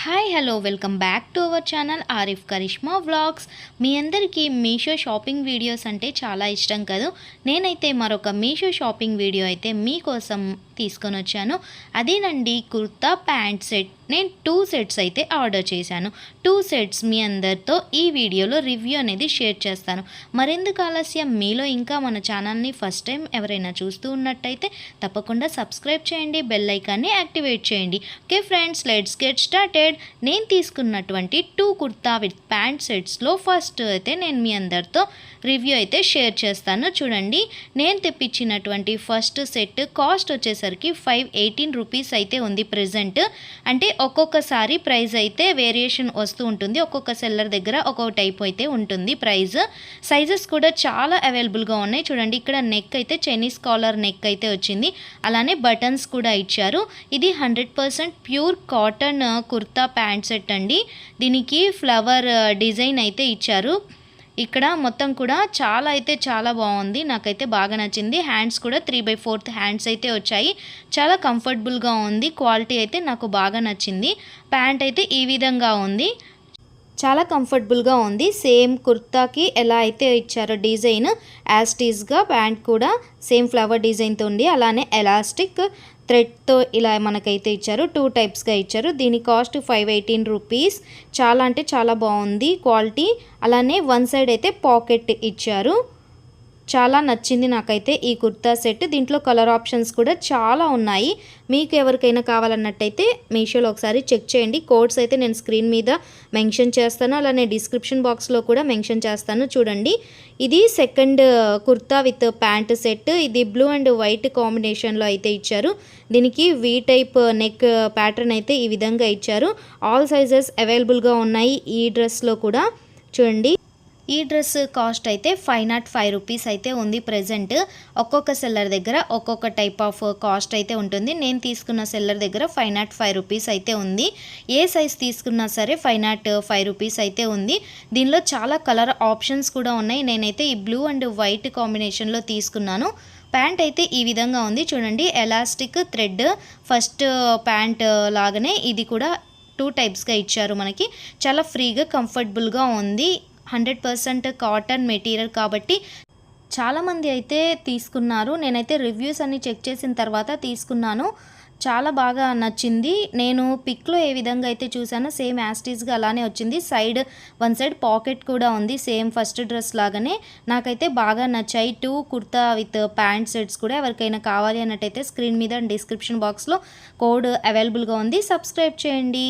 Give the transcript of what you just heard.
Hi hello welcome back to our channel Arif Karishma vlogs మీ అందరికీ Meesho shopping videos అంటే చాలా ఇష్టం కదా? నేనైతే మరొక మీషో షాపింగ్ వీడియో అయితే మీకోసం తీసుకొని వచ్చాను అదేనండి కుర్తా ప్యాంట్ సెట్. నేను టూ సెట్స్ అయితే ఆర్డర్ చేశాను. టూ సెట్స్ మీ అందరితో ఈ వీడియోలో రివ్యూ అనేది షేర్ చేస్తాను. మరెందుకు ఆలస్యం? మీలో ఇంకా మన ఛానల్ని ఫస్ట్ టైం ఎవరైనా చూస్తూ ఉన్నట్టయితే తప్పకుండా సబ్స్క్రైబ్ చేయండి బెల్ ఐకాన్ని యాక్టివేట్ చేయండి. Okay friends let's get started. నేను తీసుకున్నటువంటి టూ కుర్తా విత్ ప్యాంట్ సెట్స్లో ఫస్ట్ అయితే నేను మీ అందరితో రివ్యూ అయితే షేర్ చేస్తాను. చూడండి నేను తెప్పించినటువంటి ఫస్ట్ సెట్ కాస్ట్ వచ్చేసరికి ఫైవ్ ఎయిటీన్ రూపీస్ అయితే ఉంది ప్రజెంట్ అంటే ఒక్కొక్కసారి ప్రైస్ అయితే వేరియేషన్ వస్తూ ఉంటుంది. ఒక్కొక్క సెల్లర్ దగ్గర ఒక్కొక్క టైప్ అయితే ఉంటుంది ప్రైస్. సైజెస్ కూడా చాలా అవైలబుల్గా ఉన్నాయి. చూడండి ఇక్కడ నెక్ అయితే చైనీస్ కాలర్ నెక్ అయితే వచ్చింది. అలానే బటన్స్ కూడా ఇచ్చారు. ఇది hundred percent pure cotton kurta pant set అండి. దీనికి ఫ్లవర్ డిజైన్ అయితే ఇచ్చారు. ఇక్కడ మొత్తం కూడా చాలా అయితే చాలా బాగుంది. నాకైతే బాగా నచ్చింది. హ్యాండ్స్ కూడా త్రీ బై ఫోర్త్ హ్యాండ్స్ అయితే వచ్చాయి. చాలా కంఫర్టబుల్గా ఉంది. క్వాలిటీ అయితే నాకు బాగా నచ్చింది. ప్యాంట్ అయితే ఈ విధంగా ఉంది. చాలా కంఫర్టబుల్గా ఉంది. సేమ్ కుర్తాకి ఎలా అయితే ఇచ్చారో డిజైన్ యాస్టీస్గా ప్యాంట్ కూడా సేమ్ ఫ్లవర్ డిజైన్తో ఉంది అలానే ఎలాస్టిక్ థ్రెడ్తో ఇలా మనకైతే ఇచ్చారు. టూ టైప్స్గా ఇచ్చారు. దీని కాస్ట్ ఫైవ్ ఎయిటీన్ రూపీస్. చాలా అంటే చాలా బాగుంది క్వాలిటీ. అలానే వన్ సైడ్ అయితే పాకెట్ ఇచ్చారు. చాలా నచ్చింది నాకైతే ఈ కుర్తా సెట్. దీంట్లో కలర్ ఆప్షన్స్ కూడా చాలా ఉన్నాయి. మీకు ఎవరికైనా కావాలన్నట్టయితే మీషోలో ఒకసారి చెక్ చేయండి. కోడ్స్ అయితే నేను స్క్రీన్ మీద మెన్షన్ చేస్తాను. అలానే డిస్క్రిప్షన్ బాక్స్లో కూడా మెన్షన్ చేస్తాను. చూడండి. ఇది second kurta with pant set. ఇది బ్లూ అండ్ వైట్ కాంబినేషన్లో అయితే ఇచ్చారు. దీనికి వీ టైప్ నెక్ ప్యాటర్న్ అయితే ఈ విధంగా ఇచ్చారు. ఆల్ సైజెస్ అవైలబుల్గా ఉన్నాయి ఈ డ్రెస్లో కూడా. చూడండి. ఈ డ్రెస్ కాస్ట్ అయితే ఫైవ్ నాట్ ఫైవ్ రూపీస్ అయితే ఉంది ప్రజెంట్. ఒక్కొక్క సెల్లర్ దగ్గర ఒక్కొక్క టైప్ ఆఫ్ కాస్ట్ అయితే ఉంటుంది. నేను తీసుకున్న సెల్లర్ దగ్గర ఫైవ్ నాట్ ఫైవ్ రూపీస్ అయితే ఉంది. ఏ సైజ్ తీసుకున్నా సరే ఫైవ్ నాట్ ఫైవ్ రూపీస్ అయితే ఉంది. దీనిలో చాలా కలర్ ఆప్షన్స్ కూడా ఉన్నాయి. నేనైతే ఈ బ్లూ అండ్ వైట్ కాంబినేషన్లో తీసుకున్నాను. ప్యాంట్ అయితే ఈ విధంగా ఉంది. చూడండి ఎలాస్టిక్ థ్రెడ్ ఫస్ట్ ప్యాంట్ లాగానే ఇది కూడా టూ టైప్స్గా ఇచ్చారు మనకి. చాలా ఫ్రీగా కంఫర్టబుల్గా ఉంది. హండ్రెడ్ పర్సెంట్ కాటన్ మెటీరియల్ కాబట్టి చాలామంది అయితే తీసుకున్నారు. నేనైతే రివ్యూస్ అన్ని చెక్ చేసిన తర్వాత తీసుకున్నాను. చాలా బాగా నచ్చింది. నేను పిక్లో ఏ విధంగా అయితే చూసానో సేమ్ యాస్టీస్గా అలానే వచ్చింది. సైడ్ వన్ సైడ్ పాకెట్ కూడా ఉంది. సేమ్ ఫస్ట్ డ్రెస్ లాగానే. నాకైతే బాగా నచ్చాయి. Two kurta with pant sets కూడా ఎవరికైనా కావాలి అన్నట్టయితే స్క్రీన్ మీద డిస్క్రిప్షన్ బాక్స్లో కోడ్ అవైలబుల్గా ఉంది. సబ్స్క్రైబ్ చేయండి.